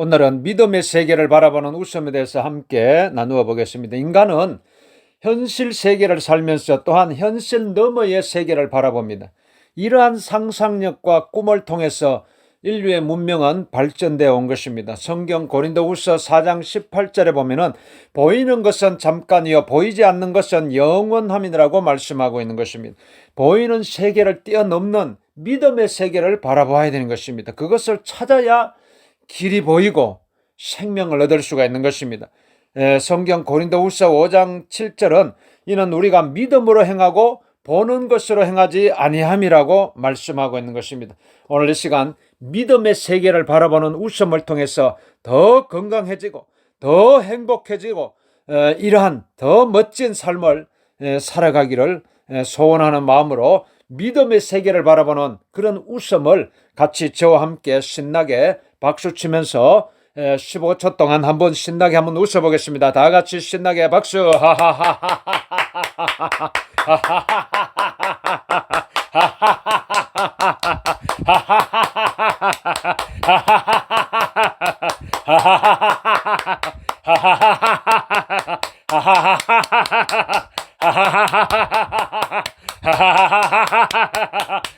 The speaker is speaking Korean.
오늘은 믿음의 세계를 바라보는 웃음에 대해서 함께 나누어 보겠습니다. 인간은 현실 세계를 살면서 또한 현실 너머의 세계를 바라봅니다. 이러한 상상력과 꿈을 통해서 인류의 문명은 발전되어 온 것입니다. 성경 고린도후서 4장 18절에 보면은 보이는 것은 잠깐이요 보이지 않는 것은 영원함이라고 말씀하고 있는 것입니다. 보이는 세계를 뛰어넘는 믿음의 세계를 바라봐야 되는 것입니다. 그것을 찾아야 길이 보이고 생명을 얻을 수가 있는 것입니다. 에, 성경 고린도후서 5장 7절은 이는 우리가 믿음으로 행하고 보는 것으로 행하지 아니함이라고 말씀하고 있는 것입니다. 오늘 이 시간 믿음의 세계를 바라보는 웃음을 통해서 더 건강해지고 더 행복해지고 에, 이러한 더 멋진 삶을 에, 살아가기를 에, 소원하는 마음으로 믿음의 세계를 바라보는 그런 웃음을 같이 저와 함께 신나게 박수 치면서 15초 동안 한번 신나게 한번 웃어보겠습니다. 다 같이 신나게 박수.